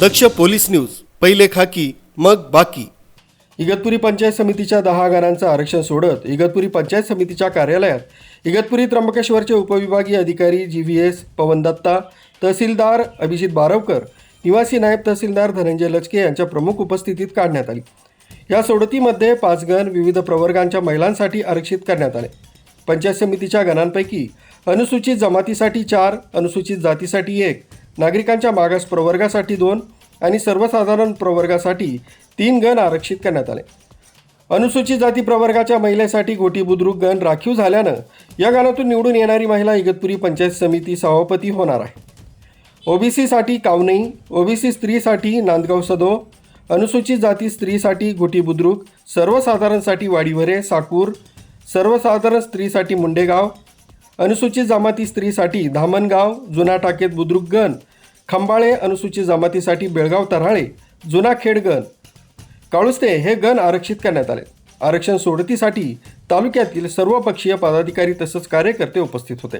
दक्ष police news पहिले खाकी मग बाकी. इगतपुरी पंचायत समितीच्या दहा गाण्यांचं आरक्षण सोडत इगतपुरी पंचायत समितीच्या कार्यालयात इगतपुरी त्र्यंबकेश्वरचे उपविभागीय अधिकारी G V S Pawan Datta तहसीलदार अभिजित बारवकर निवासी नायब तहसीलदार धनंजय लचके यांच्या प्रमुख उपस्थितीत काढण्यात आली. या सोडतीमध्ये पाच गण विविध प्रवर्गांच्या महिलांसाठी आरक्षित करण्यात आले. पंचायत समितीच्या गणांपैकी अनुसूचित जमातीसाठी चार अनुसूचित जातीसाठी एक नागरिकांच्या मागास प्रवर्गासाठी दोन आणि सर्वसाधारण प्रवर्गासाठी तीन गण आरक्षित करण्यात आले. अनुसूचित जाती प्रवर्गाच्या महिलेसाठी गोटी बुद्रुक गण राखीव झाल्यानं या गणातून निवडून येणारी महिला इगतपुरी पंचायत समिती सभापती होणार आहे. ओबीसीसाठी कावनई ओबीसी स्त्रीसाठी नांदगाव सदो अनुसूचित जाती स्त्रीसाठी गोटी बुद्रुक सर्वसाधारणसाठी वाडीवरे साकूर सर्वसाधारण स्त्रीसाठी मुंडेगाव अनुसूचित जमाती स्त्रीसाठी धामणगाव जुना टाकेत बुद्रुक गण खंबाळे अनुसूचित जमातीसाठी बेळगाव तऱ्हाळे जुना खेडगण काळुस्ते हे गण आरक्षित करण्यात आले. आरक्षण सोडतीसाठी तालुक्यातील सर्व पक्षीय पदाधिकारी तसंच कार्यकर्ते उपस्थित होते.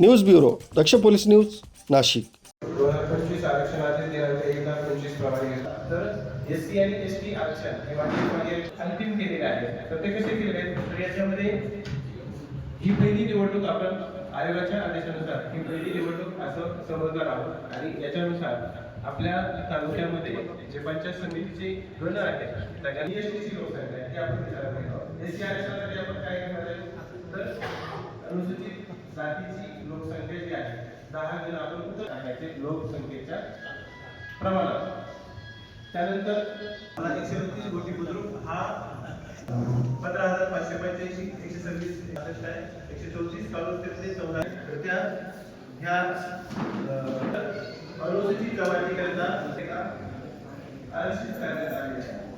News bureau Daksh police news Nashik. दोन हजार पंचवीस आरक्षणाचे दिनांक एक लाख पंचवीस प्रमाणे तर एस सी आणि एस टी आरक्षण हे अंतिम केलेले आहे. तर ते कसे केलेले आहेत? तर याच्यामध्ये ही पहिली निवडणूक आपण आयोगाच्या आदेशानुसार ही पहिली निवडणूक असं समजणार आहोत. आणि याच्यानुसार आपल्या तालुक्यामध्ये जे पंचायत समितीचे गण आहेत त्याच्या लोकसंख्या आहे, ती आपण विचारात घेणार आरक्षणासाठी आपण काय करणार आहे? तर अनुसूचित जातीची लोकसंख्या जी आहे दहा जण आपण कुठं टाकायचे लोकसंख्येच्या प्रमाणात. त्यानंतर एकशे बत्तीस गोटी बुद्रुक हा पंधरा हजार पाचशे पंच्याऐंशी एकशे सव्वीस एकसष्ट आहे एकशे चौतीस कालोत्तरचे चौदा. तर त्या ह्या अनुसूचित जमातीकरिता का आरक्षित करण्यात आली आहे.